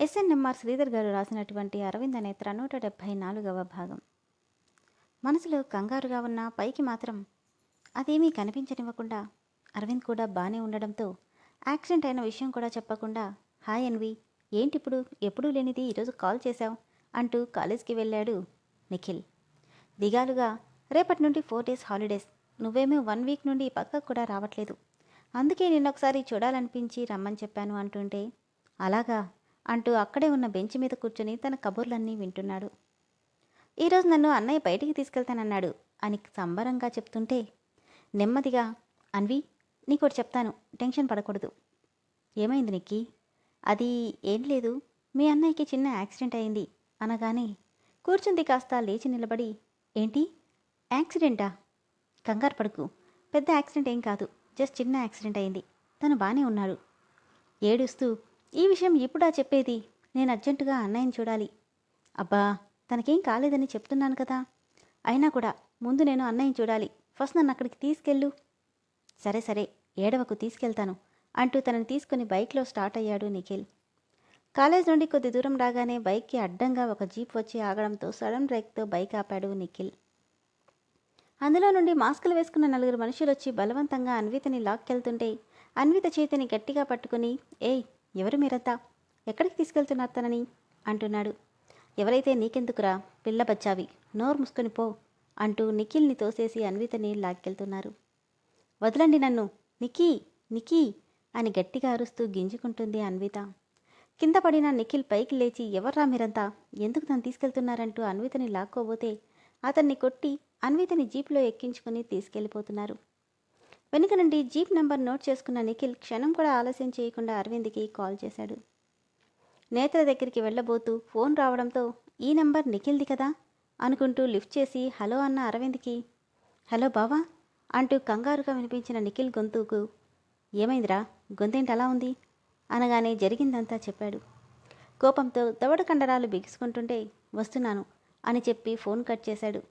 SNMR Sridhar గారు రాసినటువంటి అరవింద నేత్ర నూట డెబ్భై నాలుగవ భాగం. మనసులో కంగారుగా ఉన్న పైకి మాత్రం అదేమీ కనిపించనివ్వకుండా అరవింద్ కూడా బాగానే ఉండడంతో యాక్సిడెంట్ అయిన విషయం కూడా చెప్పకుండా హాయ్ అన్వి ఏంటిప్పుడు? ఎప్పుడూ లేనిది ఈరోజు కాల్ చేశావు? అంటూ కాలేజ్కి వెళ్ళాడు నిఖిల్. దిగాలుగా రేపటి నుండి ఫోర్ డేస్ హాలిడేస్. నువ్వేమో వన్ వీక్ నుండి ఈ పక్కకు కూడా రావట్లేదు. అందుకే నిన్నొకసారి చూడాలనిపించి రమ్మని చెప్పాను అంటుంటే అలాగా? అంటూ అక్కడే ఉన్న బెంచ్ మీద కూర్చొని తన కబుర్లన్నీ వింటున్నాడు. ఈరోజు నన్ను అన్నయ్య బయటికి తీసుకెళ్తానన్నాడు అని సంబరంగా చెప్తుంటే నెమ్మదిగా అన్వి నీకోటి చెప్తాను టెన్షన్ పడకూడదు. ఏమైంది నిక్కి? అది ఏం లేదు మీ అన్నయ్యకి చిన్న యాక్సిడెంట్ అయింది అనగానే కూర్చుంది కాస్త లేచి నిలబడి ఏంటి? యాక్సిడెంటా? కంగారు పడుకు పెద్ద యాక్సిడెంట్ ఏం కాదు జస్ట్ చిన్న యాక్సిడెంట్ అయింది తను బాగానే ఉన్నాడు ఏడుస్తూ ఈ విషయం ఇప్పుడా చెప్పేది? నేను అర్జెంటుగా అన్నయ్యని చూడాలి. అబ్బా తనకేం కాలేదని చెప్తున్నాను కదా. అయినా కూడా ముందు నేను అన్నయ్యని చూడాలి. ఫస్ట్ నన్ను అక్కడికి తీసుకెళ్ళు. సరే సరే ఏడవకు తీసుకెళ్తాను అంటూ తనని తీసుకుని బైక్లో స్టార్ట్ అయ్యాడు నిఖిల్. కాలేజ్ నుండి కొద్ది దూరం రాగానే బైక్కి అడ్డంగా ఒక జీప్ వచ్చి ఆగడంతో సడన్ బ్రేక్తో బైక్ ఆపాడు నిఖిల్. అందులో నుండి మాస్కులు వేసుకున్న నలుగురు మనుషులు వచ్చి బలవంతంగా అన్వితని లాక్కెళ్తుంటే అన్విత చేతిని గట్టిగా పట్టుకుని ఏయ్ ఎవరు మీరంతా? ఎక్కడికి తీసుకెళ్తున్నారు తనని అంటున్నాడు. ఎవరైతే నీకెందుకురా పిల్ల బచ్చావి నోరు ముసుకొని పో అంటూ నిఖిల్ని తోసేసి అన్వితని లాక్కెళ్తున్నారు. వదలండి నన్ను నిఖీ నిఖీ అని గట్టిగా అరుస్తూ గింజుకుంటుంది అన్విత. కింద పడిన నిఖిల్ పైకి లేచి ఎవర్రా మీరంతా? ఎందుకు తను తీసుకెళ్తున్నారంటూ అన్వితని లాక్కోబోతే అతన్ని కొట్టి అన్వితని జీప్లో ఎక్కించుకుని తీసుకెళ్ళిపోతున్నారు. వెనుక నుండి జీప్ నెంబర్ నోట్ చేసుకున్న నిఖిల్ క్షణం కూడా ఆలస్యం చేయకుండా అరవింద్కి కాల్ చేశాడు. నేత్ర దగ్గరికి వెళ్ళబోతూ ఫోన్ రావడంతో ఈ నెంబర్ నిఖిల్ది కదా? అనుకుంటూ లిఫ్ట్ చేసి హలో అన్న అరవింద్కి హలో బావా అంటూ కంగారుగా వినిపించిన నిఖిల్ గొంతుకు ఏమైందిరా? గొంతేంటి అలా ఉంది? అనగానే జరిగిందంతా చెప్పాడు. కోపంతో దవడ కండరాలు బిగుసుకుంటుంటే వస్తున్నాను అని చెప్పి ఫోన్ కట్ చేశాడు.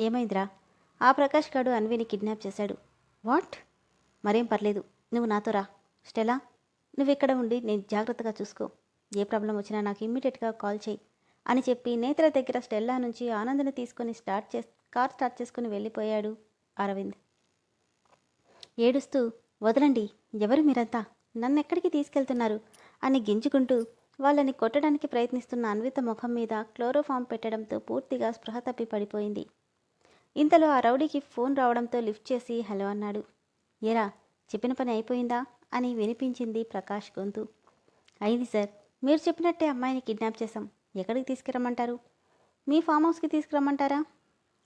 ఏమైందిరా? ఆ ప్రకాష్ గాడు అన్విని కిడ్నాప్ చేశాడు. వాట్? మరేం పర్లేదు. నువ్వు నాతో రా. స్టెలా నువ్వు ఇక్కడ ఉండి నేను జాగ్రత్తగా చూసుకో. ఏ ప్రాబ్లం వచ్చినా నాకు ఇమ్మీడియట్గా కాల్ చేయి అని చెప్పి నేత్ర దగ్గర స్టెల్లా నుంచి ఆనందని తీసుకొని స్టార్ట్ చే కార్ స్టార్ట్ చేసుకుని వెళ్ళిపోయాడు అరవింద్. ఏడుస్తూ వదలండి ఎవరు మీరంతా? నన్ను ఎక్కడికి తీసుకెళ్తున్నారు? అని గింజుకుంటూ వాళ్ళని కొట్టడానికి ప్రయత్నిస్తున్న అన్విత ముఖం మీద క్లోరోఫామ్ పెట్టడంతో పూర్తిగా స్పృహ తప్పి పడిపోయింది. ఇంతలో ఆ రౌడీకి ఫోన్ రావడంతో లిఫ్ట్ చేసి హలో అన్నాడు. ఏరా చెప్పిన పని అయిపోయిందా? అని వినిపించింది ప్రకాష్ గొంతు. అయింది సార్. మీరు చెప్పినట్టే అమ్మాయిని కిడ్నాప్ చేశాం. ఎక్కడికి తీసుకురమ్మంటారు? మీ ఫామ్ హౌస్కి తీసుకురమ్మంటారా?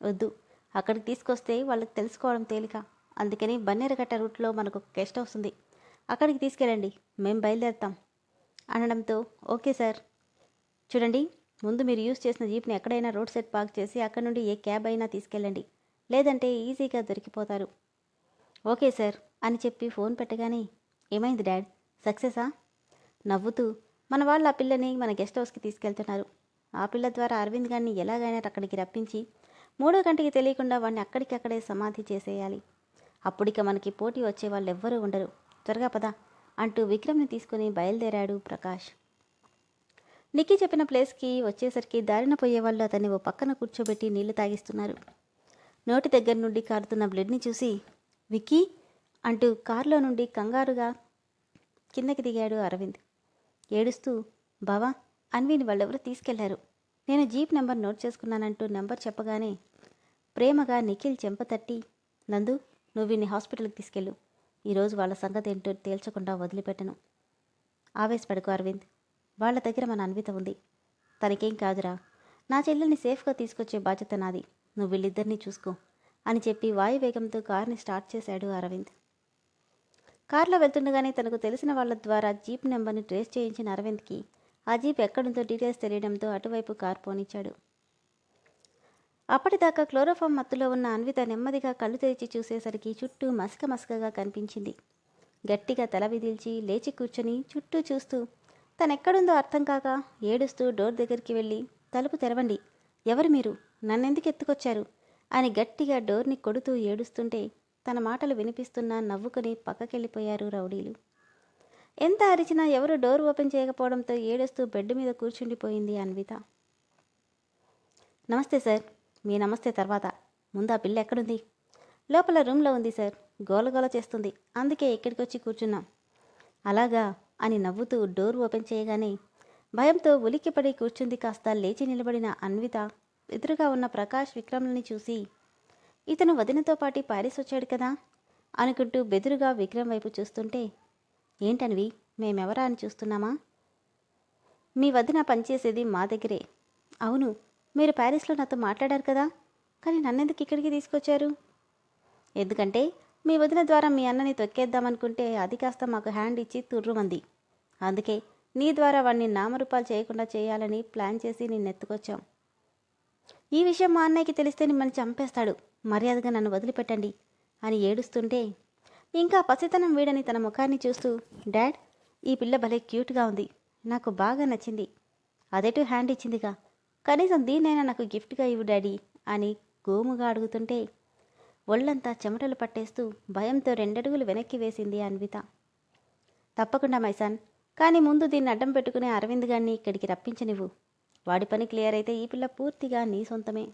వద్దు. అక్కడికి తీసుకొస్తే వాళ్ళకి తెలుసుకోవడం తేలిక. అందుకని బన్నేరగట్ట రూట్లో మనకు ఒక గెస్ట్ హౌస్ ఉంది. అక్కడికి తీసుకెళ్ళండి. మేము బయలుదేరుతాం. అనడంతో ఓకే సార్. చూడండి ముందు మీరు యూజ్ చేసిన జీప్ని ఎక్కడైనా రోడ్ సైడ్ పార్క్ చేసి అక్కడ నుండి ఏ క్యాబ్ అయినా తీసుకెళ్ళండి. లేదంటే ఈజీగా దొరికిపోతారు. ఓకే సార్ అని చెప్పి ఫోన్ పెట్టగానే ఏమైంది డాడ్? సక్సెసా? నవ్వుతూ మన వాళ్ళు ఆ పిల్లని మన గెస్ట్ హౌస్కి తీసుకెళ్తున్నారు. ఆ పిల్ల ద్వారా అరవింద్ గారిని ఎలాగైనా అక్కడికి రప్పించి మూడో గంటకి తెలియకుండా వాడిని అక్కడికక్కడే సమాధి చేసేయాలి. అప్పుడిక మనకి పోటీ వచ్చే వాళ్ళు ఎవ్వరూ ఉండరు. త్వరగా పద అంటూ విక్రమ్ని తీసుకుని బయలుదేరాడు ప్రకాష్. నిక్కీ చెప్పిన ప్లేస్కి వచ్చేసరికి దారిన పోయేవాళ్ళు అతన్ని ఓ పక్కన కూర్చోబెట్టి నీళ్ళు తాగిస్తున్నారు. నోటి దగ్గర నుండి కారుతున్న బ్లడ్ని చూసి విక్కీ! అంటూ కారులో నుండి కంగారుగా కిందకి దిగాడు అరవింద్. ఏడుస్తూ బావా అన్విని వాళ్ళెవరో తీసుకెళ్ళారు. నేను జీప్ నెంబర్ నోట్ చేసుకున్నానంటూ నెంబర్ చెప్పగానే ప్రేమగా నిఖిల్ చెంపతట్టి నందు నువ్వు వీడిని హాస్పిటల్కి తీసుకెళ్ళు. ఈరోజు వాళ్ళ సంగతి ఏంటో తేల్చకుండా వదిలిపెట్టను. ఆవేశపడుకో అరవింద్. వాళ్ళ దగ్గర మన అన్విత ఉంది. తనకేం కాదురా. నా చెల్లెల్ని సేఫ్గా తీసుకొచ్చే బాధ్యత నాది. నువ్వు వీళ్ళిద్దరినీ చూసుకో అని చెప్పి వాయువేగంతో కార్ని స్టార్ట్ చేశాడు అరవింద్. కార్లో వెళ్తుండగానే తనకు తెలిసిన వాళ్ళ ద్వారా జీప్ నెంబర్ని ట్రేస్ చేయించిన అరవింద్కి ఆ జీప్ ఎక్కడుందో డీటెయిల్స్ తెలియడంతో అటువైపు కార్ పోనిచ్చాడు. అప్పటిదాకా క్లోరోఫామ్ మత్తులో ఉన్న అన్విత నెమ్మదిగా కళ్ళు తెరిచి చూసేసరికి చుట్టూ మసక మసకగా కనిపించింది. గట్టిగా తల విదిల్చి లేచి కూర్చొని చుట్టూ చూస్తూ తనెక్కడుందో అర్థం కాక ఏడుస్తూ డోర్ దగ్గరికి వెళ్ళి తలుపు తెరవండి. ఎవరు మీరు? నన్నెందుకు ఎత్తుకొచ్చారు? అని గట్టిగా డోర్ని కొడుతూ ఏడుస్తుంటే తన మాటలు వినిపిస్తున్నా నవ్వుకుని పక్కకెళ్ళిపోయారు రౌడీలు. ఎంత అరిచినా ఎవరు డోర్ ఓపెన్ చేయకపోవడంతో ఏడుస్తూ బెడ్ మీద కూర్చుండిపోయింది అన్విత. నమస్తే సార్ మీ నమస్తే తర్వాత. ముందు ఆ పిల్ల ఎక్కడుంది? లోపల రూమ్లో ఉంది సార్. గోలగోల చేస్తుంది. అందుకే ఇక్కడికి వచ్చి కూర్చున్నాం. అలాగా అని నవ్వుతూ డోర్ ఓపెన్ చేయగానే భయంతో ఉలిక్కిపడి కూర్చుంది కాస్త లేచి నిలబడిన అన్విత. ఎదురుగా ఉన్న ప్రకాష్ విక్రమ్ని చూసి ఇతను వదినతో పాటి ప్యారిస్ వచ్చాడు కదా? అనుకుంటూ బెదురుగా విక్రమ్ వైపు చూస్తుంటే ఏంటనివి మేమెవరా అని చూస్తున్నామా? మీ వదిన పనిచేసేది మా దగ్గరే. అవును మీరు ప్యారిస్లో నాతో మాట్లాడారు కదా కానీ నన్నెందుకు ఇక్కడికి తీసుకొచ్చారు? ఎందుకంటే మీ వదిన ద్వారా మీ అన్నని తొక్కేద్దామనుకుంటే అది కాస్త మాకు హ్యాండ్ ఇచ్చి తుర్రుమంది. అందుకే నీ ద్వారా వాడిని నామరూపాలు చేయకుండా చేయాలని ప్లాన్ చేసి నిన్నెత్తుకొచ్చాం. ఈ విషయం మా అన్నయ్యకి తెలిస్తే మిమ్మల్ని చంపేస్తాడు. మర్యాదగా నన్ను వదిలిపెట్టండి అని ఏడుస్తుంటే ఇంకా పసితనం వీడని తన ముఖాన్ని చూస్తూ డాడ్ ఈ పిల్ల భలే క్యూట్గా ఉంది. నాకు బాగా నచ్చింది. అదేటూ హ్యాండ్ ఇచ్చిందిగా. కనీసం దీన్నైనా నాకు గిఫ్ట్గా ఇవ్వు డాడీ అని గోముగా అడుగుతుంటే ఒళ్ళంతా చెమటలు పట్టేస్తూ భయంతో రెండడుగులు వెనక్కి వేసింది అన్విత. తప్పకుండా మైసాన్ కానీ ముందు దీన్ని అడ్డం పెట్టుకునే అరవింద్ గారిని ఇక్కడికి రప్పించనివ్వు. వాడి పని క్లియర్ అయితే ఈ పిల్ల పూర్తిగా నీ సొంతమే.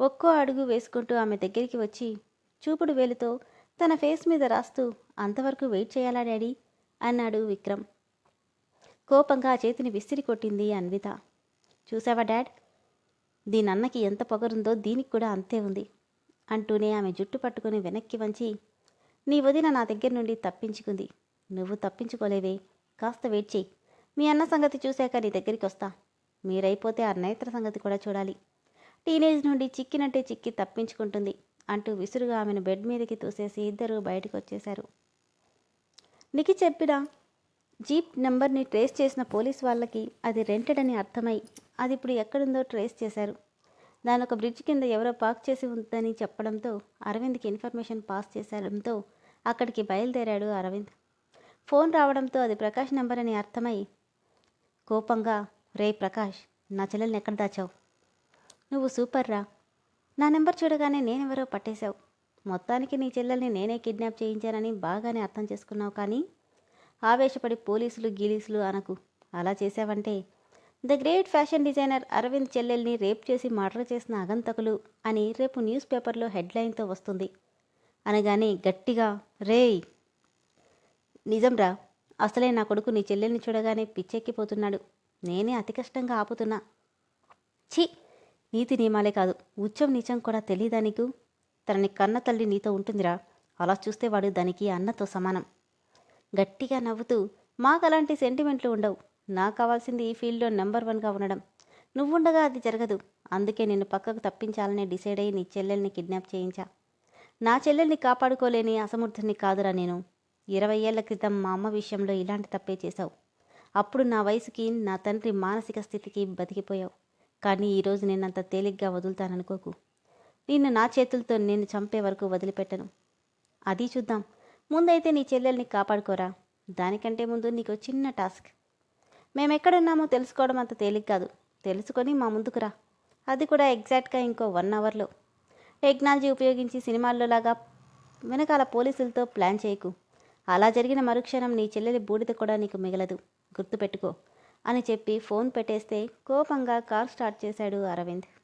ఒక్కో అడుగు వేసుకుంటూ ఆమె దగ్గరికి వచ్చి చూపుడు వేలుతో తన ఫేస్ మీద రాస్తూ అంతవరకు వెయిట్ చేయాలా డాడీ? అన్నాడు విక్రమ్. కోపంగా ఆ చేతిని విసిరి కొట్టింది అన్విత. చూసావా డాడ్? దీని అన్నకి ఎంత పొగరుందో దీనికి కూడా అంతే ఉంది. అంటూనే ఆమె జుట్టు పట్టుకుని వెనక్కి వంచి నీ వదిన నా దగ్గర నుండి తప్పించుకుంది. నువ్వు తప్పించుకోలేవే. కాస్త వెయిట్ చేయి మీ అన్న సంగతి చూశాక నీ దగ్గరికి వస్తా. మీరైపోతే ఆ నేత్ర సంగతి కూడా చూడాలి. టీనేజ్ నుండి చిక్కినట్టే చిక్కి తప్పించుకుంటుంది అంటూ విసురుగా ఆమెను బెడ్ మీదకి తోసేసి ఇద్దరు బయటకు వచ్చేశారు నికి చెప్పిన? జీప్ నెంబర్ని ట్రేస్ చేసిన పోలీస్ వాళ్ళకి అది రెంటెడ్ అని అర్థమై అది ఇప్పుడు ఎక్కడుందో ట్రేస్ చేశారు. దాని ఒక బ్రిడ్జ్ కింద ఎవరో పార్క్ చేసి ఉందని చెప్పడంతో అరవింద్కి ఇన్ఫర్మేషన్ పాస్ చేసడంతో అక్కడికి బయలుదేరాడు అరవింద్. ఫోన్ రావడంతో అది ప్రకాష్ నెంబర్ అని అర్థమై కోపంగా రే ప్రకాష్ నా చెల్లెల్ని ఎక్కడ దాచావు? నువ్వు సూపర్ రా. నా నెంబర్ చూడగానే నేనెవరో పట్టేశావు. మొత్తానికి నీ చెల్లెల్ని నేనే కిడ్నాప్ చేయించానని బాగానే అర్థం చేసుకున్నావు కానీ ఆవేశపడి పోలీసులు గీలీసులు అనకు. అలా చేసావంటే the great fashion designer Arvind చెల్లెల్ని రేప్ చేసి మర్డర్ చేసిన అగంతకులు అని రేపు న్యూస్ పేపర్లో హెడ్లైన్తో వస్తుంది. అనగానే గట్టిగా రేయ్ నిజంరా అసలే నా కొడుకు నీ చెల్లెల్ని చూడగానే పిచ్చెక్కిపోతున్నాడు. నేనే అతి కష్టంగా ఆపుతున్నా. ఛీ నీతి నియమాలే కాదు. ఉచ్చం నిజం కూడా తెలియదా నీకు? తనని కన్న తల్లి నీతో ఉంటుందిరా. అలా చూస్తే వాడు దానికి అన్నతో సమానం. గట్టిగా నవ్వుతూ మాకు అలాంటి సెంటిమెంట్లు ఉండవు. నాకు కావాల్సింది ఈ ఫీల్డ్లో నెంబర్ వన్గా ఉండడం. నువ్వుండగా అది జరగదు. అందుకే నిన్ను పక్కకు తప్పించాలని డిసైడ్ అయ్యి నీ చెల్లెల్ని కిడ్నాప్ చేయించా. నా చెల్లెల్ని కాపాడుకోలేని అసమర్థుని కాదురా నేను. ఇరవై ఏళ్ళ క్రితం మా అమ్మ విషయంలో ఇలాంటి తప్పే చేశావు. అప్పుడు నా వయసుకి నా తండ్రి మానసిక స్థితికి బతికిపోయావు. కానీ ఈరోజు నేనంత తేలిగ్గా వదులుతాననుకోకు. నిన్ను నా చేతులతో నేను చంపే వరకు వదిలిపెట్టను. అది చూద్దాం. ముందైతే నీ చెల్లెల్ని కాపాడుకోరా. దానికంటే ముందు నీకు చిన్న టాస్క్. మేము ఎక్కడున్నామో తెలుసుకోవడం అంత తేలిక కాదు. తెలుసుకొని మా ముందుకు రా. అది కూడా ఎగ్జాక్ట్గా ఇంకో వన్ అవర్లో. టెక్నాలజీ ఉపయోగించి సినిమాల్లో లాగా వెనకాల పోలీసులతో ప్లాన్ చేయకు. అలా జరిగిన మరుక్షణం నీ చెల్లెలి బూడిద కూడా నీకు మిగలదు. గుర్తుపెట్టుకో అని చెప్పి ఫోన్ పెట్టేస్తే కోపంగా కార్ స్టార్ట్ చేశాడు అరవింద్.